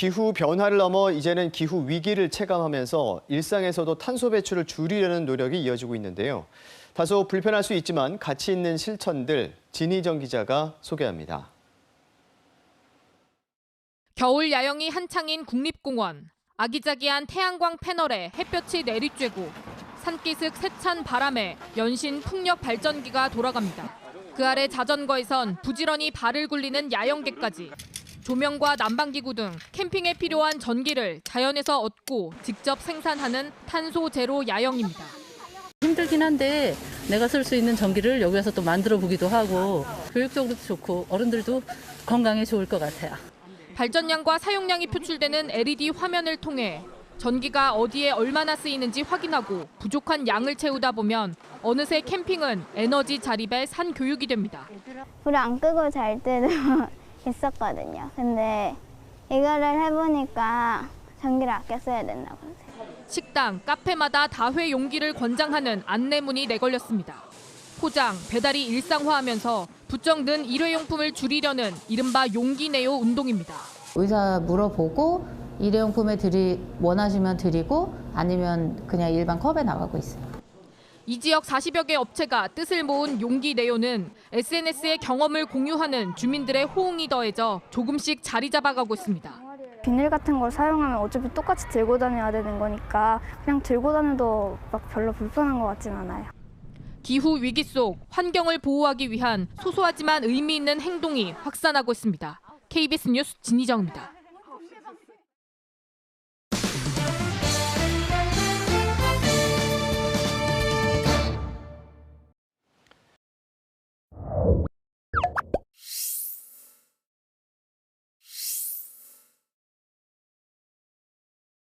기후 변화를 넘어 이제는 기후 위기를 체감하면서 일상에서도 탄소 배출을 줄이려는 노력이 이어지고 있는데요. 다소 불편할 수 있지만 가치 있는 실천들 진희정 기자가 소개합니다. 겨울 야영이 한창인 국립공원. 아기자기한 태양광 패널에 햇볕이 내리쬐고 산기슭 세찬 바람에 연신 풍력 발전기가 돌아갑니다. 그 아래 자전거에선 부지런히 발을 굴리는 야영객까지 조명과 난방기구 등 캠핑에 필요한 전기를 자연에서 얻고 직접 생산하는 탄소 제로 야영입니다. 힘들긴 한데 내가 쓸 수 있는 전기를 여기서 또 만들어 보기도 하고 교육적으로도 좋고 어른들도 건강에 좋을 것 같아요. 발전량과 사용량이 표출되는 LED 화면을 통해 전기가 어디에 얼마나 쓰이는지 확인하고 부족한 양을 채우다 보면 어느새 캠핑은 에너지 자립의 산 교육이 됩니다. 불 안 끄고 잘 때도 있었거든요. 근데 이거를 해보니까 전기를 아껴 써야 된다고 생각해요. 식당, 카페마다 다회 용기를 권장하는 안내문이 내걸렸습니다. 포장, 배달이 일상화하면서 부쩍 는 일회용품을 줄이려는 이른바 용기 내요 운동입니다. 의사 물어보고 일회용품에 드리 원하시면 드리고 아니면 그냥 일반 컵에 나가고 있어요. 이 지역 40여 개 업체가 뜻을 모은 용기 내요는 SNS의 경험을 공유하는 주민들의 호응이 더해져 조금씩 자리 잡아가고 있습니다. 비닐 같은 걸 사용하면 어차피 똑같이 들고 다녀야 되는 거니까 그냥 들고 다녀도 막 별로 불편한 것 같진 않아요. 기후 위기 속 환경을 보호하기 위한 소소하지만 의미 있는 행동이 확산하고 있습니다. KBS 뉴스 진희정입니다.